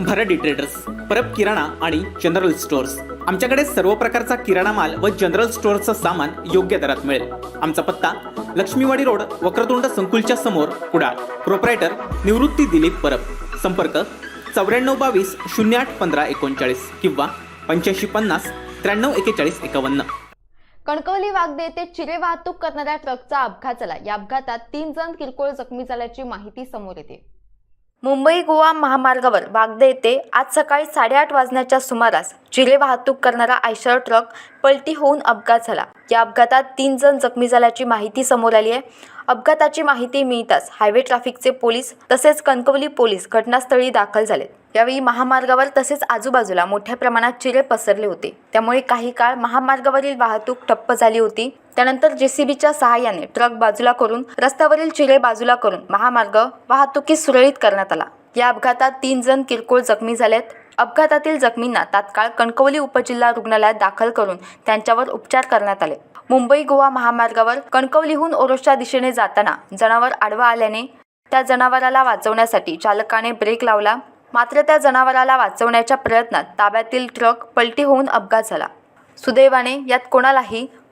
भरत डिटेटर्स परब किराणा आणि general stores आमच्याकडे सर्व प्रकारचा किराणा माल व जनरल स्टोअरचं सामान योग्य दरात मिळेल. आमचा पत्ता लक्ष्मीवाडी रोड वक्रतुंड संकुलच्या समोर कुडाळ. प्रोप्रायटर निवृत्ती दिलीप परब. संपर्क चौऱ्याण्णव बावीस शून्य आठ पंधरा एकोणचाळीस किंवा पंच्याऐंशी पन्नास त्र्याण्णव एकेचाळीस एकावन्न. कणकवली वागदे येथे चिरे वाहतूक करणाऱ्या ट्रकचा अपघात झाला. या अपघातात तीन जण किरकोळ जखमी झाल्याची माहिती समोर येते. मुंबई गोवा महामार्गावर वागदे येथे आज सकाळी साडेआठ वाजण्याच्या सुमारास जिरे वाहतूक करणारा आयशर ट्रक पलटी होऊन अपघात झाला. या अपघातात तीन जण जखमी झाल्याची माहिती समोर आली आहे. अपघाताची माहिती मिळताच हायवे ट्रॅफिकचे पोलीस तसेच कणकवली पोलीस घटनास्थळी दाखल झाले यावेळी महामार्गावर तसेच आजूबाजूला मोठ्या प्रमाणात चिरे पसरले होते. त्यामुळे काही काळ महामार्गावरील वाहतूक ठप्प झाली होती. त्यानंतर जेसीबीच्या सहाय्याने ट्रक बाजूला करून रस्त्यावरील चिरे बाजूला करून महामार्ग वाहतुकीस सुरळीत करण्यात आला. या अपघातात तीन जण किरकोळ जखमी झालेत. अपघातातील जखमींना तात्काळ कणकवली उपजिल्हा रुग्णालयात दाखल करून त्यांच्यावर उपचार करण्यात आले. मुंबई गोवा महामार्गावर कणकवलीहून ओरोसच्या दिशेने जाताना जनावर आडवा आल्याने त्या जनावराला वाचवण्यासाठी चालकाने ब्रेक लावला. मात्र त्या जनावराला वाचवण्याच्या प्रयत्नात ताब्यातील ट्रक पलटी होऊन अपघात झाला. सुदैवाने यात कोणालाही